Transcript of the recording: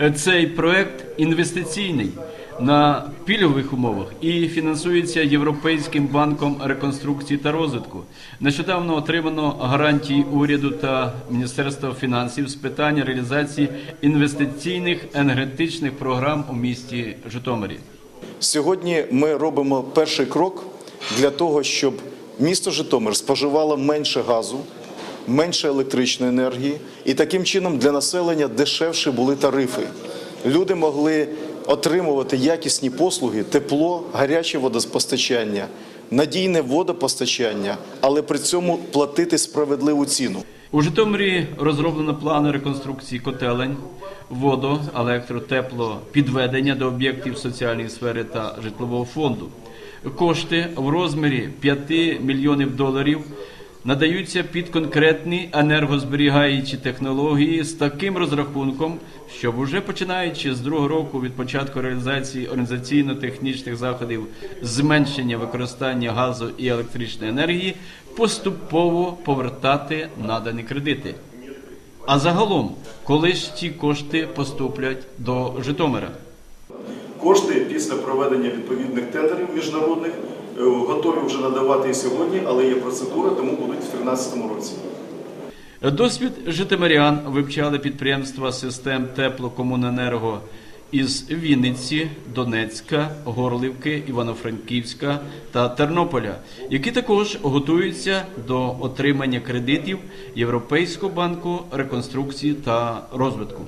Е, Цей проект інвестиційний на пільгових умовах і фінансується Європейським банком реконструкції та розвитку. Нещодавно отримано гарантії уряду та Міністерства фінансів з питань реалізації інвестиційних енергетичних програм у місті Житомирі. Сьогодні ми робимо перший крок для того, щоб місто Житомир споживало менше газу, менше електричної енергії, і таким чином для населення дешевші були тарифи. Люди могли отримувати якісні послуги, тепло, гаряче водопостачання, надійне водопостачання, але при цьому платити справедливу ціну. У Житомирі розроблено плани реконструкції котелень, водо, електро, тепло, підведення до об'єктів соціальної сфери та житлового фонду. Кошти в розмірі 5 мільйонів доларів надаються під конкретні енергозберігаючі технології з таким розрахунком, щоб уже починаючи з другого року від початку реалізації організаційно-технічних заходів зменшення використання газу і електричної енергії поступово повертати надані кредити. А загалом, коли ж ці кошти поступлять до Житомира? Кошти після проведення відповідних тендерів міжнародних е, готові вже надавати і сьогодні, але є процедура, тому будуть в 2013 році. Досвід житомирян вивчали підприємства систем теплокомуненерго із Вінниці, Донецька, Горлівки, Івано-Франківська та Тернополя, які також готуються до отримання кредитів Європейського банку реконструкції та розвитку.